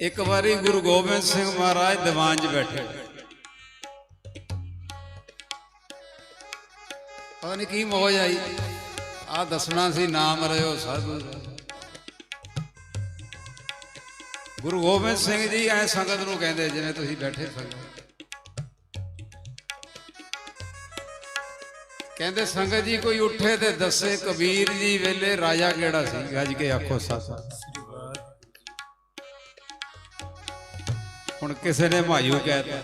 ਇੱਕ ਵਾਰੀ ਗੁਰੂ ਗੋਬਿੰਦ ਸਿੰਘ ਮਹਾਰਾਜ ਦੀਵਾਨ 'ਚ ਬੈਠੇ। ਪਤਾ ਨਹੀਂ ਕੀ ਮੌਜ ਆਈ। ਆ ਦੱਸਣਾ ਸੀ ਨਾਮ ਰਿਓ ਸਾਧੂ। ਗੁਰੂ ਗੋਬਿੰਦ ਸਿੰਘ ਜੀ ਐ ਸੰਗਤ ਨੂੰ ਕਹਿੰਦੇ ਜਿਵੇਂ ਤੁਸੀਂ ਬੈਠੇ ਸੰਗਤ ਕਹਿੰਦੇ ਸੰਗਤ ਜੀ ਕੋਈ ਉੱਠੇ ਤੇ ਦੱਸੇ ਕਬੀਰ ਜੀ ਵੇਲੇ ਰਾਜਾ ਕਿਹੜਾ ਸੀ? ਗੱਜ ਕੇ ਆਖੋ ਸੱਚ ਹੁਣ ਕਿਸੇ ਨੇ ਮਾਯੂ ਕਹਿਤਾ।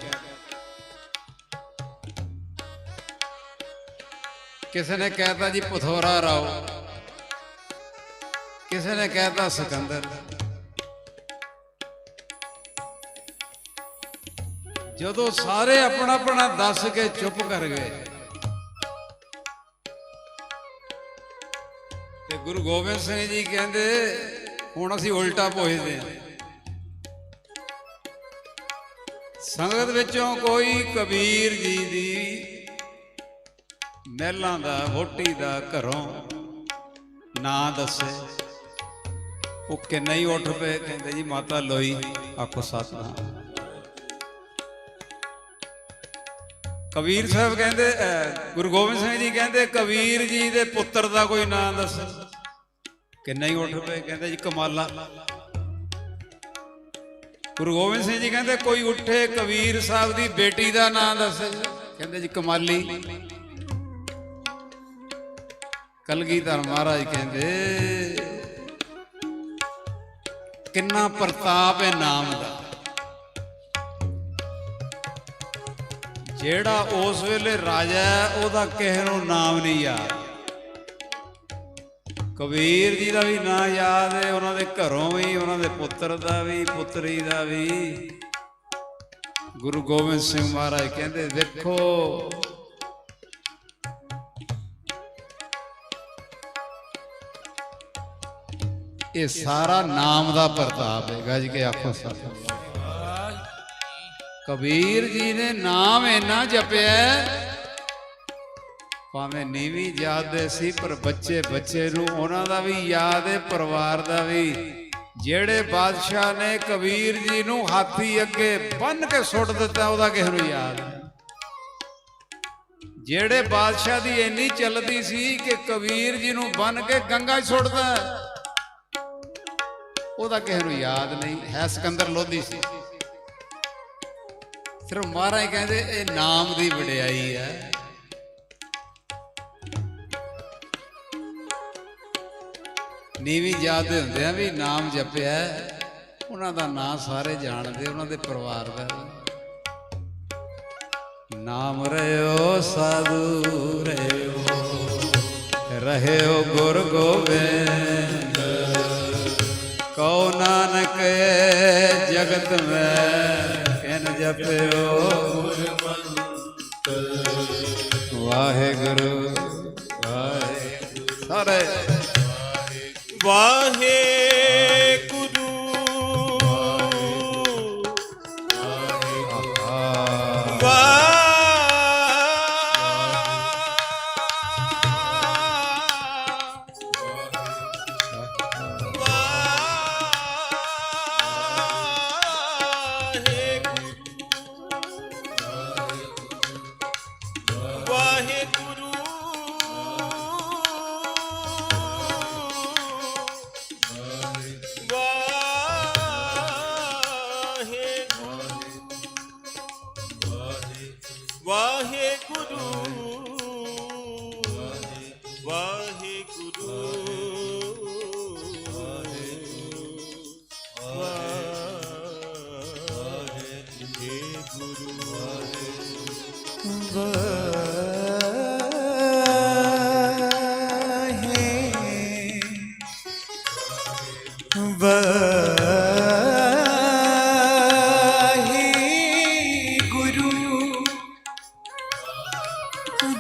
ਕਿਸੇ ਨੇ ਕਹਿਤਾ ਜੀ ਪਥੋਰਾ ਰਾਓ। ਕਿਸੇ ਨੇ ਕਹਿਤਾ ਸਿਕੰਦਰ। ਜਦੋਂ ਸਾਰੇ ਆਪਣਾ ਆਪਣਾ ਦੱਸ ਕੇ ਚੁੱਪ ਕਰ ਗਏ, ਤੇ ਗੁਰੂ ਗੋਬਿੰਦ ਸਿੰਘ ਜੀ ਕਹਿੰਦੇ, ਹੁਣ ਅਸੀਂ ਉਲਟਾ ਪੁੱਛਦੇ ਹਾਂ। ਸੰਗਤ ਵਿੱਚੋਂ ਕੋਈ ਕਬੀਰ ਜੀ ਦੀ ਮਹਿਲਾਂ ਦਾ ਹੋਟੀ ਦਾ ਘਰੋਂ ਨਾਂ ਦੱਸੇ। ਉਹ ਕਿ ਨਹੀਂ ਉੱਠ ਪਏ, ਕਹਿੰਦੇ ਜੀ, ਮਾਤਾ ਲੋਈ, ਆਖੋ ਸਤਨਾਮ। ਕਬੀਰ ਸਾਹਿਬ ਕਹਿੰਦੇ ਗੁਰੂ ਗੋਬਿੰਦ ਸਿੰਘ ਜੀ ਕਹਿੰਦੇ, ਕਬੀਰ ਜੀ ਦੇ ਪੁੱਤਰ ਦਾ ਕੋਈ ਨਾਂ ਦੱਸ। ਕਿ ਨਹੀਂ ਉੱਠ ਪਏ, ਕਹਿੰਦੇ ਜੀ, ਕਮਾਲਾ। ਗੁਰੂ ਗੋਬਿੰਦ ਸਿੰਘ ਜੀ ਕਹਿੰਦੇ, ਕੋਈ ਉੱਠੇ ਕਬੀਰ ਸਾਹਿਬ ਦੀ ਬੇਟੀ ਦਾ ਨਾਂ ਦੱਸ। ਕਹਿੰਦੇ ਜੀ, ਕਮਾਲੀ। ਕਲਗੀਧਰ ਮਹਾਰਾਜ ਕਹਿੰਦੇ, ਕਿੰਨਾ ਪ੍ਰਤਾਪ ਹੈ ਨਾਮ ਦਾ। ਜਿਹੜਾ ਉਸ ਵੇਲੇ ਰਾਜਾ ਉਹਦਾ ਕਿਸੇ ਨੂੰ ਨਾਮ ਨਹੀਂ ਯਾਦ। ਕਬੀਰ ਜੀ ਦਾ ਵੀ ਨਾਂ ਯਾਦ ਹੈ, ਉਹਨਾਂ ਦੇ ਘਰੋਂ ਵੀ, ਉਹਨਾਂ ਦੇ ਪੁੱਤਰ ਦਾ ਵੀ, ਪੁੱਤਰੀ ਦਾ ਵੀ। ਗੁਰੂ ਗੋਬਿੰਦ ਸਿੰਘ ਮਹਾਰਾਜ ਕਹਿੰਦੇ, ਦੇਖੋ, ਇਹ ਸਾਰਾ ਨਾਮ ਦਾ ਪ੍ਰਤਾਪ ਹੈ, ਗੱਜ ਕੇ ਆਖੋ ਸਤਿ ਕਬੀਰ ਜੀ ਨੇ ਨਾਮ ਇੰਨਾ ਜਪਿਆ ਭਾਵੇਂ ਨੀਵੀਂ ਯਾਦ ਦੇ ਸੀ, ਪਰ ਬੱਚੇ ਬੱਚੇ ਨੂੰ ਉਹਨਾਂ ਦਾ ਵੀ ਯਾਦ ਹੈ, ਪਰਿਵਾਰ ਦਾ ਵੀ। ਜਿਹੜੇ ਬਾਦਸ਼ਾਹ ਨੇ ਕਬੀਰ ਜੀ ਨੂੰ ਹਾਥੀ ਅੱਗੇ ਬੰਨ ਕੇ ਸੁੱਟ ਦਿੱਤਾ, ਉਹਦਾ ਕਿਸੇ ਨੂੰ ਯਾਦ ਨਹੀਂ ਜਿਹੜੇ ਬਾਦਸ਼ਾਹ ਦੀ ਇੰਨੀ ਚੱਲਦੀ ਸੀ ਕਿ ਕਬੀਰ ਜੀ ਨੂੰ ਬੰਨ ਕੇ ਗੰਗਾ 'ਚ ਸੁੱਟਦਾ, ਉਹਦਾ ਕਿਸੇ ਨੂੰ ਯਾਦ ਨਹੀਂ? ਹੈ ਸਿਕੰਦਰ ਲੋਧੀ ਸੀ। ਸਿਰਫ ਮਹਾਰਾਜ ਕਹਿੰਦੇ, ਇਹ ਨਾਮ ਦੀ ਵਡਿਆਈ ਹੈ। ਨੀਵੀਂ ਯਾਦ ਦੇ ਹੁੰਦੇ ਆ ਵੀ ਨਾਮ ਜਪਿਆ। ਉਹਨਾਂ ਦਾ ਨਾਂ ਸਾਰੇ ਜਾਣਦੇ, ਉਹਨਾਂ ਦੇ ਪਰਿਵਾਰ ਦਾ। ਵੀ। ਨਾਮ ਰਿਓ ਸਾਧੂ ਰਿਓ ਰਹਿਓ ਗੁਰ ਗੋਬਿੰਦ। ਕਉ ਨਾਨਕ ਜਗਤ ਮੈਂ ਕਹਿਨ ਜਪਿਓ ਵਾਹਿਗੁਰੂ ਵਾਹਿਗੁਰੂ। ਸਾਰੇ ਵਾਹਿਗੁਰੂ ਵਾਹਿਗੁਰੂ।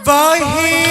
বাহির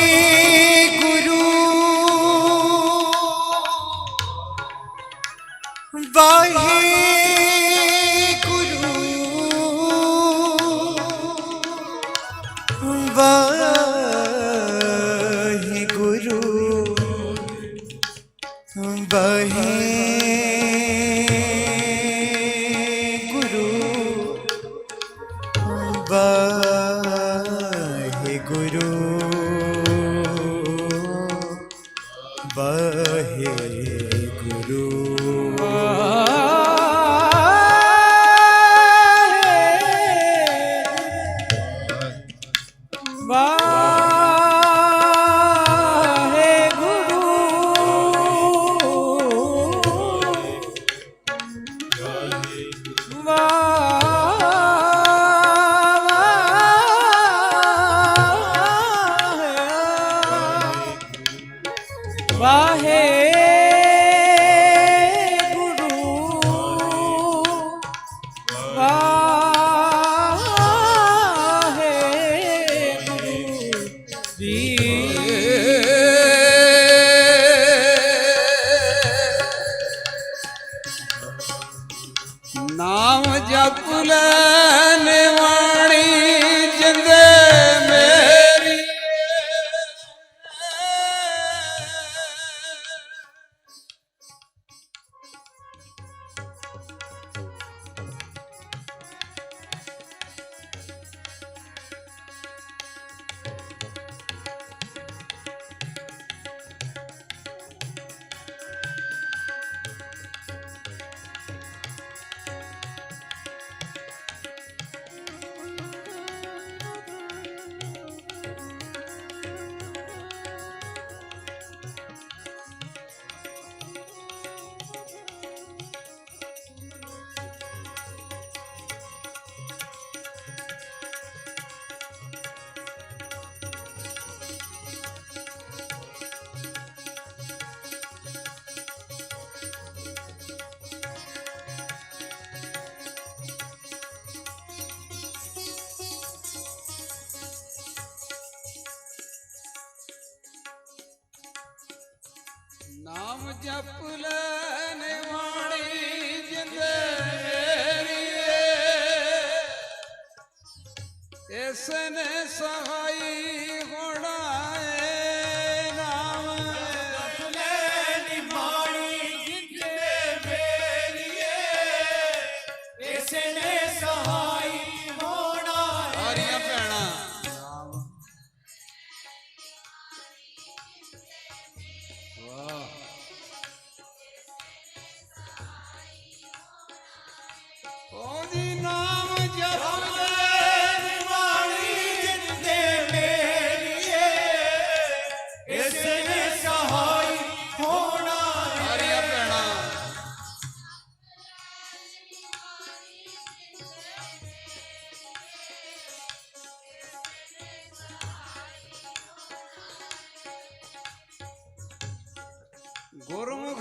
ਜਪਲ ਨਿਵਾਣੀ ਜਿੰਦ ਏਰੀਏ ਇਸ ਸਹਾਈ ਗੁਰਮੁਖ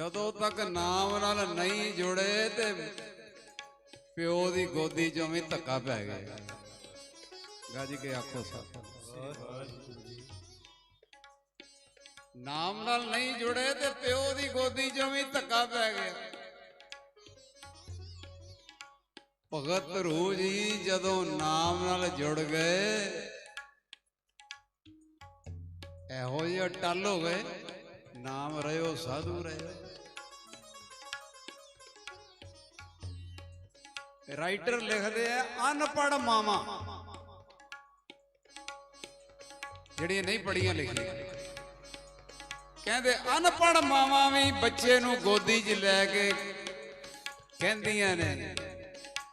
ਜਦੋਂ ਤੱਕ ਨਾਮ ਨਾਲ ਨਹੀਂ ਜੁੜੇ ਤੇ ਪਿਓ ਦੀ ਗੋਦੀ ਚੋਂ ਵੀ ਧੱਕਾ ਪੈ ਗਿਆ। ਗਾਜੀ ਕੇ ਆਖੋ ਸਾਥ ਨਾਮ ਨਾਲ ਨਹੀਂ ਜੁੜੇ ਤੇ ਪਿਓ ਦੀ ਗੋਦੀ ਚੋਂ ਵੀ ਧੱਕਾ ਪੈ ਗਿਆ। ਭਗਤ ਰੂ ਜੀ ਜਦੋਂ ਨਾਮ ਨਾਲ ਜੁੜ ਗਏ, ਇਹੋ ਜਿਹਾ ਟੱਲ ਹੋ ਗਏ। ਨਾਮ ਰਹਿਓ ਸਾਧੂ ਰਹਿਓ ਰਾਈਟਰ ਲਿਖਦੇ ਆ ਅਨਪੜ ਮਾਵਾ। ਜਿਹੜੀਆਂ ਨਹੀਂ ਪੜੀਆਂ ਲਿਖੀਆਂ। ਕਹਿੰਦੇ ਅਨਪੜ ਮਾਵਾ ਵੀ ਬੱਚੇ ਨੂੰ ਗੋਦੀ 'ਚ ਲੈ ਕੇ ਕਹਿੰਦੀਆਂ ਨੇ।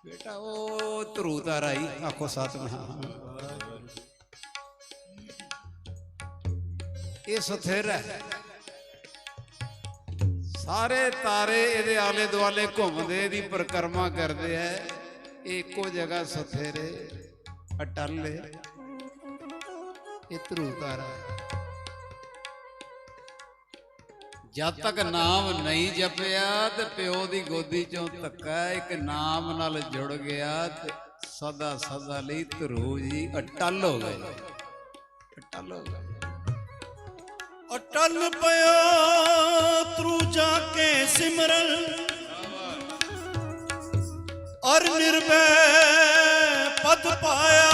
ਬੇਟਾ, ਉਹ ਧਰੂ ਤਾਰਾ ਹੀ ਆਖੋ ਸਤਿਨਾਮ ਇਹ ਸਥਿਰ ਹੈ। ਸਾਰੇ ਤਾਰੇ ਇਹਦੇ ਆਲੇ ਦੁਆਲੇ ਘੁੰਮਦੇ ਦੀ ਪਰਿਕਰਮਾ ਕਰਦੇ ਐ। ਇਹ ਇੱਕੋ ਜਗ੍ਹਾ ਸਥਿਰ, ਅਟਲ। ਇਹ ਧਰੂ ਤਾਰਾ ਜਦ ਤੱਕ ਨਾਮ ਨਹੀਂ ਜਪਿਆ ਤੇ ਪਿਓ ਦੀ ਗੋਦੀ ਚੋਂ ਧੱਕਾ, ਇੱਕ ਨਾਮ ਨਾਲ ਜੁੜ ਗਿਆ ਤੇ ਸਦਾ ਸਦਾ ਲਈ ਧਰੂ ਜੀ ਅਟਲ ਹੋ ਗਏ। ਅਟਲ ਹੋ ਗਏ। ਅਟਲ ਪਿਆ, ਤਰੂ ਜਾ ਕੇ ਸਿਮਰਨ। ਅਰ ਨਿਰਭੈ ਪਦ ਪਾਇਆ।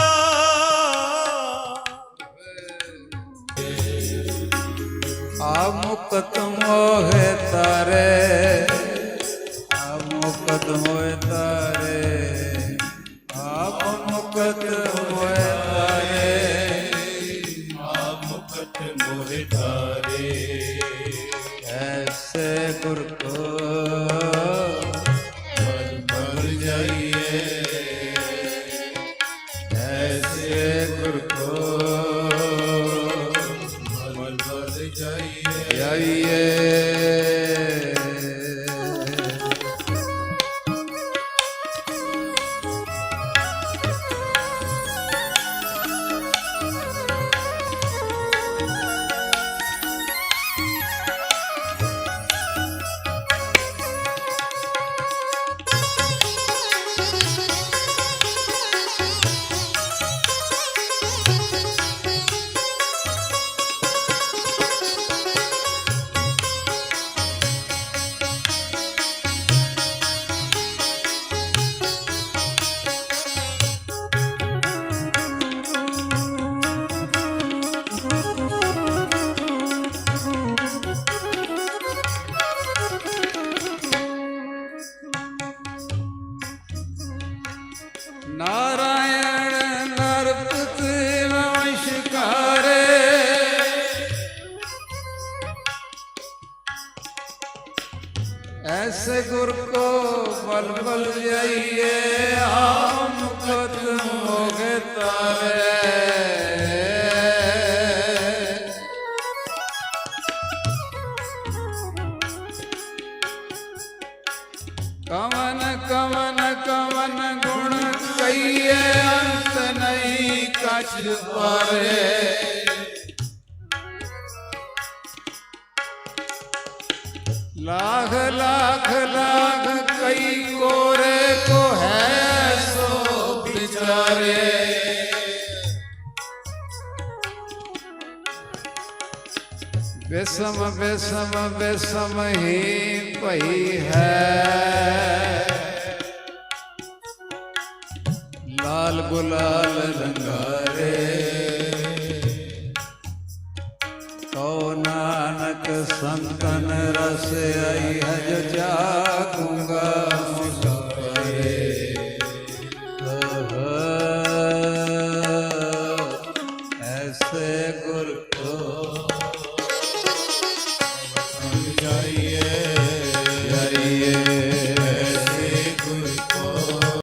ਆ ਮੁਕਤ ਮੋਹਿ ਤਾਰੇ ਆ ਮੁਕਤ ਮੋਹਿ ਤਾਰੇ। ਆਪ ਮੁਕਤ ਮੋਹਿ ਤਾਰੇ। ਮੁਕਤ ਮੋਹਿ ਐਸੇ ਗੁਰ ਕੋ ਐਸੇ ਗੁਰ ਕੋ ਬਲ ਬਲ ਜਾਈਏ ਆ ਮੁਕਤ ਮੋਗੇ ਤਾਰੇ। लाख लाख लाख, कई कोरे को है सो बिचारे। बेसम बेसम बेसम ही पही है। लाल गुलाल रंगारे। ਸੰਤਨ ਰਸ ਆਈ ਹਜ ਜਾਗੂੰਗਾ